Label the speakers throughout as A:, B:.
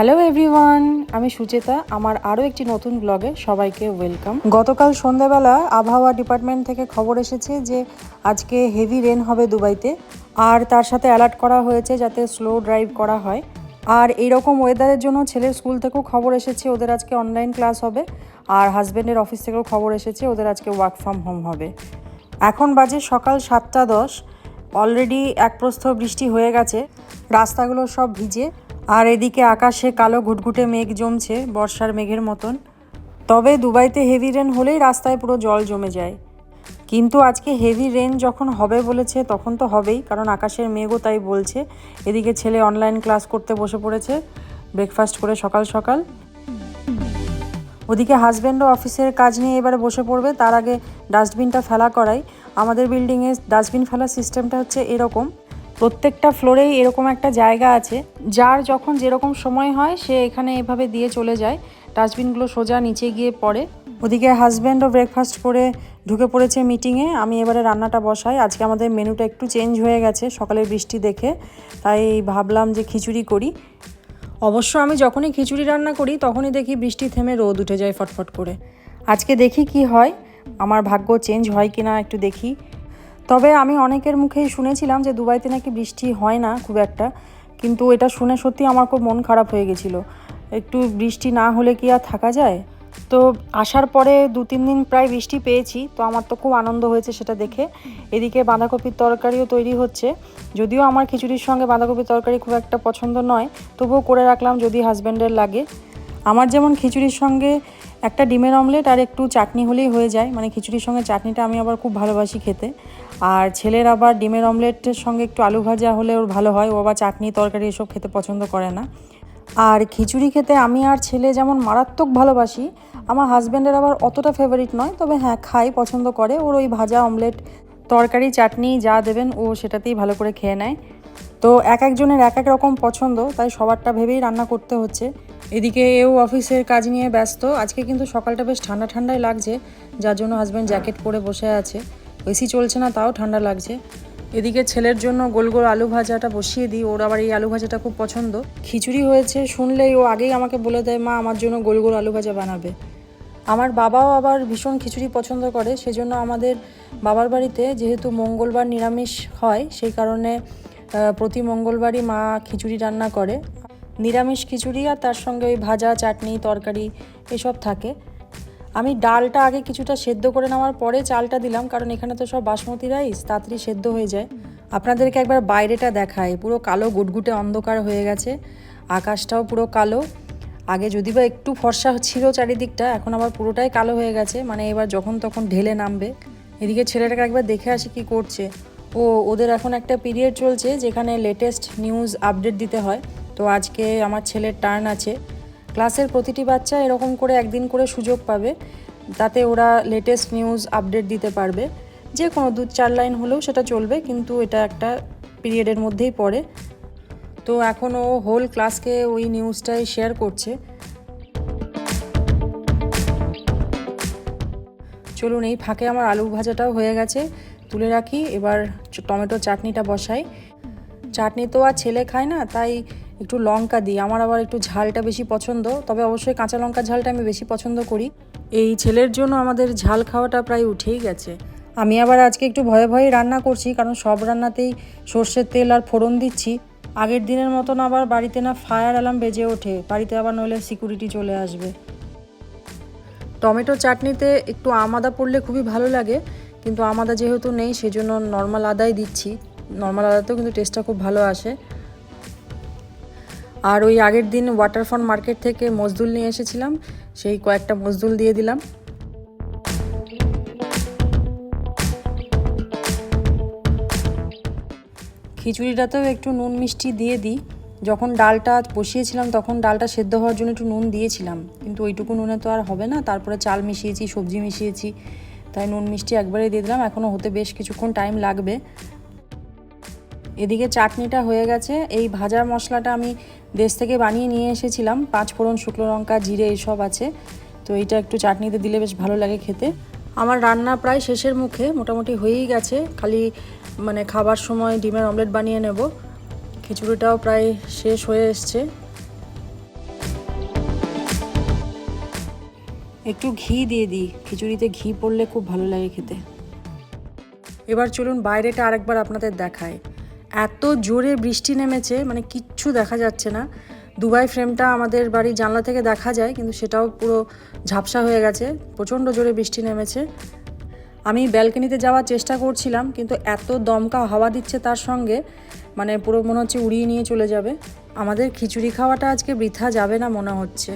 A: Hello everyone আমি সুচেতা, আমার আরও একটি নতুন ব্লগে সবাইকে ওয়েলকাম গতকাল সন্ধ্যাবেলা আবহাওয়া ডিপার্টমেন্ট থেকে খবর এসেছে যে আজকে হেভি রেন হবে দুবাইতে, আর তার সাথে অ্যালার্ট করা হয়েছে যাতে স্লো ড্রাইভ করা হয়। আর এইরকম ওয়েদারের জন্য ছেলের স্কুল থেকেও খবর এসেছে, ওদের আজকে অনলাইন ক্লাস হবে, আর হাজব্যান্ডের অফিস থেকেও খবর এসেছে, ওদের আজকে ওয়ার্ক ফ্রম হোম হবে। এখন বাজে সকাল সাতটা দশ অলরেডি এক প্রস্থ বৃষ্টি হয়ে গেছে, রাস্তাগুলো সব ভিজে আর এদিকে আকাশে কালো ঘুটঘুটে মেঘ জমছে, বর্ষার মেঘের মতন। তবে দুবাইতে হেভি রেন হলেই রাস্তায় পুরো জল জমে যায়। কিন্তু আজকে হেভি রেন যখন হবে বলেছে, তখন তো হবেই, কারণ আকাশের মেঘও তাই বলছে। এদিকে ছেলে অনলাইন ক্লাস করতে বসে পড়েছে ব্রেকফাস্ট করে সকাল সকাল। ওদিকে হাজব্যান্ডও অফিসের কাজ নিয়ে এবারে বসে পড়বে, তার আগে ডাস্টবিনটা ফেলা করাই। আমাদের বিল্ডিংয়ে ডাস্টবিন ফেলার সিস্টেমটা হচ্ছে এরকম। প্রত্যেকটা ফ্লোরেই এরকম একটা জায়গা আছে, যার যখন যেরকম সময় হয়, সে এখানে এভাবে দিয়ে চলে যায়। ডাস্টবিনগুলো সোজা নিচে গিয়ে পড়ে। ওদিকে হাজব্যান্ডও ব্রেকফাস্ট করে ঢুকে পড়েছে মিটিংয়ে আমি এবারে রান্নাটা বসাই। আজকে আমাদের মেনুটা একটু চেঞ্জ হয়ে গেছে, সকালের বৃষ্টি দেখে। তাই ভাবলাম যে খিচুড়ি করি। অবশ্য আমি যখনই খিচুড়ি রান্না করি, তখনই দেখি বৃষ্টি থেমে রোদ উঠে যায় ফটফট করে। আজকে দেখি কি হয়, আমার ভাগ্য চেঞ্জ হয় কি না একটু দেখি। তবে আমি অনেকের মুখেই শুনেছিলাম যে দুবাইতে নাকি বৃষ্টি হয় না খুব একটা, কিন্তু এটা শুনে সত্যি আমার খুব মন খারাপ হয়ে গেছিল। একটু বৃষ্টি না হলে কি আর থাকা যায়? তো আসার পরে দু তিন দিন প্রায় বৃষ্টি পেয়েছি, তো আমার তো খুব আনন্দ হয়েছে সেটা দেখে। এদিকে বাঁধাকপির তরকারিও তৈরি হচ্ছে। যদিও আমার খিচুড়ির সঙ্গে বাঁধাকপির তরকারি খুব একটা পছন্দ নয়, তবুও করে রাখলাম যদি হাজব্যান্ডের লাগে। আমার যেমন খিচুড়ির সঙ্গে একটা ডিমের অমলেট আর একটু চাটনি হলেই হয়ে যায়। মানে খিচুড়ির সঙ্গে চাটনিটা আমি আবার খুব ভালোবাসি খেতে। আর ছেলের আবার ডিমের অমলেটের সঙ্গে একটু আলু ভাজা হলে ওর ভালো হয়। ও আবার চাটনি, তরকারি এসব খেতে পছন্দ করে না। আর খিচুড়ি খেতে আমি আর ছেলে যেমন মারাত্মক ভালোবাসি, আমার হাজব্যান্ডের আবার অতটা ফেভারিট নয়। তবে হ্যাঁ খাই, পছন্দ করে। ওর ওই ভাজা, অমলেট, তরকারি, চাটনি যা দেবেন, ও সেটাতেই ভালো করে খেয়ে নেয়। তো এক একজনের এক এক রকম পছন্দ, তাই সবারটা ভেবেই রান্না করতে হচ্ছে। এদিকে এও অফিসের কাজ নিয়ে ব্যস্ত। আজকে কিন্তু সকালটা বেশ ঠান্ডা ঠান্ডাই লাগছে, যার জন্য হাজব্যান্ড জ্যাকেট পরে বসে আছে। এসি চলছে না, তাও ঠান্ডা লাগছে। এদিকে ছেলের জন্য গোল গোল আলু ভাজাটা বসিয়ে দিই। ওর আবার এই আলু ভাজাটা খুব পছন্দ। খিচুড়ি হয়েছে শুনলেই ও আগেই আমাকে বলে দেয়, মা, আমার জন্য গোল গোল আলু ভাজা বানাবে। আমার বাবাও আবার ভীষণ খিচুড়ি পছন্দ করে, সেজন্য আমাদের বাবার বাড়িতে যেহেতু মঙ্গলবার নিরামিষ হয়, সেই কারণে প্রতি মঙ্গলবারই মা খিচুড়ি রান্না করে। নিরামিষ খিচুড়ি আর তার সঙ্গে ওই ভাজা, চাটনি, তরকারি এসব থাকে। আমি ডালটা আগে কিছুটা সেদ্ধ করে নেওয়ার পরে চালটা দিলাম, কারণ এখানে তো সব বাসমতি রাইস, তাড়াতাড়ি সেদ্ধ হয়ে যায়। আপনাদেরকে একবার বাইরেটা দেখায় পুরো কালো, গুটগুটে অন্ধকার হয়ে গেছে। আকাশটাও পুরো কালো। আগে যদি বা একটু ফর্সা ছিল চারিদিকটা, এখন আবার পুরোটাই কালো হয়ে গেছে। মানে এবার যখন তখন ঢেলে নামবে। এদিকে ছেলেটাকে একবার দেখে আসি কি করছে। ও, ওদের এখন একটা পিরিয়ড চলছে, যেখানে লেটেস্ট নিউজ আপডেট দিতে হয়। তো আজকে আমার ছেলের টার্ন আছে। ক্লাসের প্রতিটি বাচ্চা এরকম করে একদিন করে সুযোগ পাবে, তাতে ওরা লেটেস্ট নিউজ আপডেট দিতে পারবে। যে কোনো দু চার লাইন হলেও সেটা চলবে, কিন্তু এটা একটা পিরিয়ডের মধ্যেই পড়ে। তো এখন ও হোল ক্লাসকে ওই নিউজটাই শেয়ার করছে। চলুন এই ফাঁকে আমার আলু ভাজাটাও হয়ে গেছে, তুলে রাখি। এবার টমেটো চাটনিটা বসাই। চাটনি তো আর ছেলে খায় না, তাই একটু লঙ্কা দিই। আমার আবার একটু ঝালটা বেশি পছন্দ, তবে অবশ্যই কাঁচা লঙ্কার ঝালটা আমি বেশি পছন্দ করি। এই ছেলের জন্য আমাদের ঝাল খাওয়াটা প্রায় উঠেই গেছে। আমি আবার আজকে একটু ভয়ে ভয়ে রান্না করছি, কারণ সব রান্নাতেই সর্ষের তেল আর ফোড়ন দিচ্ছি। আগের দিনের মতন আবার বাড়িতে না ফায়ার অ্যালার্ম বেজে ওঠে, বাড়িতে আবার নইলে সিকিউরিটি চলে আসবে। টমেটো চাটনিতে একটু আমাদা পড়লে খুবই ভালো লাগে, কিন্তু আমাদা যেহেতু নেই, সেজন্য নর্মাল আদাই দিচ্ছি। নর্মাল আদাতেও কিন্তু টেস্টটা খুব ভালো আসে। আর ওই আগের দিন ওয়াটারফ্রন্ট মার্কেট থেকে মজদুল নিয়ে এসেছিলাম, সেই কয়েকটা মজদুল দিয়ে দিলাম। খিচুড়িটাতেও একটু নুন মিষ্টি দিয়ে দিই। যখন ডালটা বসিয়েছিলাম, তখন ডালটা সেদ্ধ হওয়ার জন্য একটু নুন দিয়েছিলাম। কিন্তু ওইটুকু নুনে তো আর হবে না, তারপরে চাল মিশিয়েছি, সবজি মিশিয়েছি, তাই নুন মিষ্টি একবারে দিয়ে দিলাম। এখনও হতে বেশ কিছুক্ষণ টাইম লাগবে। এদিকে চাটনিটা হয়ে গেছে। এই ভাজা মশলাটা আমি দেশ থেকে বানিয়ে নিয়ে এসেছিলাম। পাঁচ ফোড়ন শুকনো লঙ্কা, জিরে এসব আছে। তো এইটা একটু চাটনিতে দিলে বেশ ভালো লাগে খেতে। আমার রান্না প্রায় শেষের মুখে, মোটামুটি হয়েই গেছে। খালি মানে খাবার সময় ডিমের অমলেট বানিয়ে নেব। খিচুড়িটাও প্রায় শেষ হয়ে এসছে। একটু ঘি দিয়ে দিই। খিচুড়িতে ঘি পড়লে খুব ভালো লাগে খেতে। এবার চলুন বাইরেটা আরেকবার আপনাদের দেখায় এত জোরে বৃষ্টি নেমেছে মানে কিচ্ছু দেখা যাচ্ছে না। দুবাই ফ্রেমটা আমাদের বাড়ির জানলা থেকে দেখা যায়, কিন্তু সেটাও পুরো ঝাপসা হয়ে গেছে। প্রচণ্ড জোরে বৃষ্টি নেমেছে। আমি ব্যালকনিতে যাওয়ার চেষ্টা করছিলাম, কিন্তু এত দমকা হাওয়া দিচ্ছে তার সঙ্গে মানে পুরো মনে হচ্ছে উড়িয়ে নিয়ে চলে যাবে। আমাদের খিচুড়ি খাওয়াটা আজকে বৃথা যাবে না মনে হচ্ছে।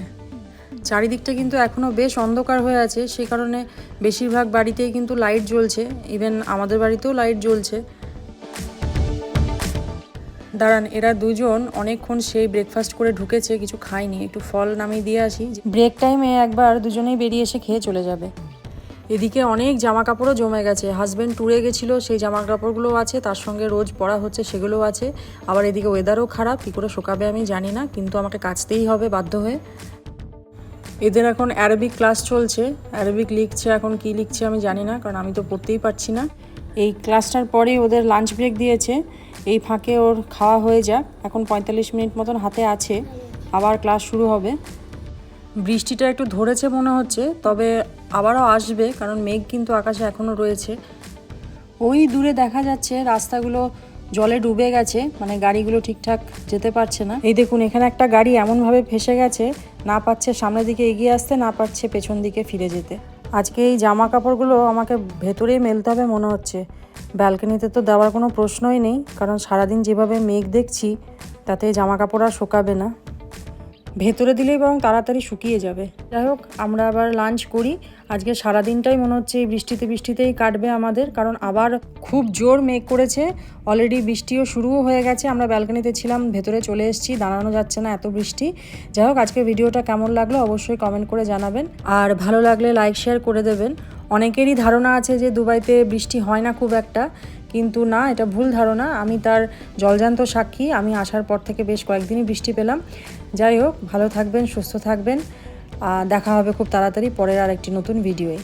A: চারিদিকটা কিন্তু এখনও বেশ অন্ধকার হয়ে আছে সেই কারণে বেশিরভাগ বাড়িতেই কিন্তু লাইট জ্বলছে। ইভেন আমাদের বাড়িতেও লাইট জ্বলছে। দাঁড়ান, এরা দুজন অনেকক্ষণ সেই ব্রেকফাস্ট করে ঢুকেছে, কিছু খায়নি, একটু ফল নামিয়ে দিয়ে আসি। ব্রেক টাইমে একবার দুজনেই বেরিয়ে এসে খেয়ে চলে যাবে। এদিকে অনেক জামা কাপড়ও জমে গেছে হাজব্যান্ড ট্যুরে গেছিল, সেই জামা কাপড়গুলোও আছে, তার সঙ্গে রোজ পরা হচ্ছে সেগুলোও আছে, আবার এদিকে ওয়েদারও খারাপ, কী করে শোকাবে আমি জানি না, কিন্তু আমাকে কাচতেই হবে বাধ্য হয়ে। এদের এখন অ্যারবিক ক্লাস চলছে অ্যারবিক লিখছে, এখন কি লিখছে আমি জানি না, কারণ আমি তো পড়তেই পারছি না। এই ক্লাসটার পরেই ওদের লাঞ্চ ব্রেক দিয়েছে। এই ফাঁকে ওর খাওয়া হয়ে যাক। এখন পঁয়তাল্লিশ মিনিট মতন হাতে আছে। আবার ক্লাস শুরু হবে। বৃষ্টিটা একটু ধরেছে মনে হচ্ছে, তবে আবারও আসবে, কারণ মেঘ কিন্তু আকাশে এখনও রয়েছে। ওই দূরে দেখা যাচ্ছে, রাস্তাগুলো জলে ডুবে গেছে মানে গাড়িগুলো ঠিকঠাক যেতে পারছে না। এই দেখুন, এখানে একটা গাড়ি এমনভাবে ফেসে গেছে, না পাচ্ছে সামনের দিকে এগিয়ে আসতে, না পারছে পেছন দিকে ফিরে যেতে। আজকে এই জামা কাপড়গুলো আমাকে ভেতরেই মেলতে হবে মনে হচ্ছে। ব্যালকনিতে তো দেওয়ার কোনো প্রশ্নই নেই, কারণ সারাদিন যেভাবে মেঘ দেখছি, তাতে জামা কাপড় আর শোকাবে না। ভেতরে দিলেই বরং তাড়াতাড়ি শুকিয়ে যাবে। যাই হোক, আমরা আবার লাঞ্চ করি। আজকে সারাদিনটাই মনে হচ্ছে এই বৃষ্টিতে বৃষ্টিতেই কাটবে আমাদের, কারণ আবার খুব জোর মেঘ করেছে। অলরেডি বৃষ্টিও শুরুও হয়ে গেছে। আমরা ব্যালকনিতে ছিলাম, ভেতরে চলে এসেছি, দাঁড়ানো যাচ্ছে না এত বৃষ্টি। যাই হোক, আজকে ভিডিওটা কেমন লাগল অবশ্যই কমেন্ট করে জানাবেন। আর ভালো লাগলে লাইক শেয়ার করে দেবেন। অনেকেরই ধারণা আছে যে দুবাইতে বৃষ্টি হয় না খুব একটা, কিন্তু না, এটা ভুল ধারণা। আমি তার জলজান্ত সাক্ষী, আমি আসার পর থেকে বেশ কয়েকদিনই বৃষ্টি পেলাম। যাই হোক, ভালো থাকবেন, সুস্থ থাকবেন। দেখা হবে খুব তাড়াতাড়ি পরের আর একটি নতুন ভিডিওয়ে।